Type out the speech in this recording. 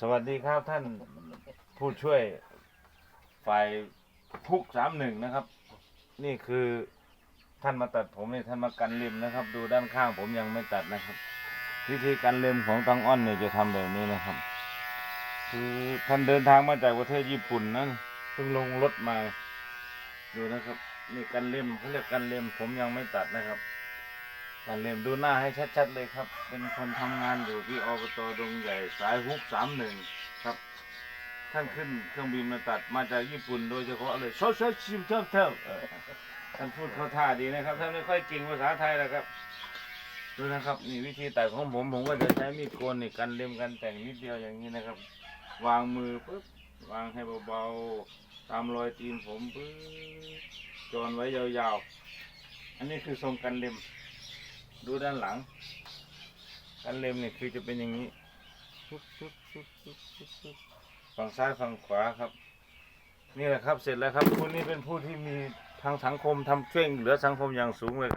สวัสดีครับท่านผู้ช่วยฝ่ายพุกสามหนึ่งนะครับ นี่คือท่านมาตัดผมนี่ท่านมากันริมนะครับ ดูด้านข้างผมยังไม่ตัดนะครับ วิธีการเล็มของตังอ้อนเนี่ยจะทำแบบนี้นะครับ คือท่านเดินทางมาจากประเทศญี่ปุ่นนั้นเพิ่งลงรถมาดูนะครับ นี่กันเล็มเขาเรียกกันเล็มผมยังไม่ตัดนะครับ กันเล็มดูหน้าให้ชัดๆเลยครับ เป็นคนทำงานอยู่ที่อบตดงใหญ่สายฮุกสามหนึ่งครับ ท่านขึ้นเครื่องบินมาตัดมาจากญี่ปุ่นโดยเฉพาะเลยชอบชอบชิมชอบเท่าท่านพูดเข้าท่าดีนะครับ ท่านไม่ค่อยเก่งภาษาไทยหรอกครับดูนะครับนี่วิธีตัดของผมผมก็จะใช้มีดโกนนี่กันเล็มกันแต่งนิดเดียวอย่างนี้นะครับ วางมือปุ๊บวางให้เบาๆตามรอยตีนผมปุ๊บจอนไว้ยาวๆ อันนี้คือทรงกันเล็ม ดูด้านหลังกันเล็มเนี่ยคือจะเป็นอย่างนี้ฝั่งซ้ายฝั่งขวาครับ นี่แหละครับเสร็จแล้วครับคุณนี่เป็นผู้ที่มีทางสังคมทำช่วยเหลือสังคมอย่างสูงเลยครับ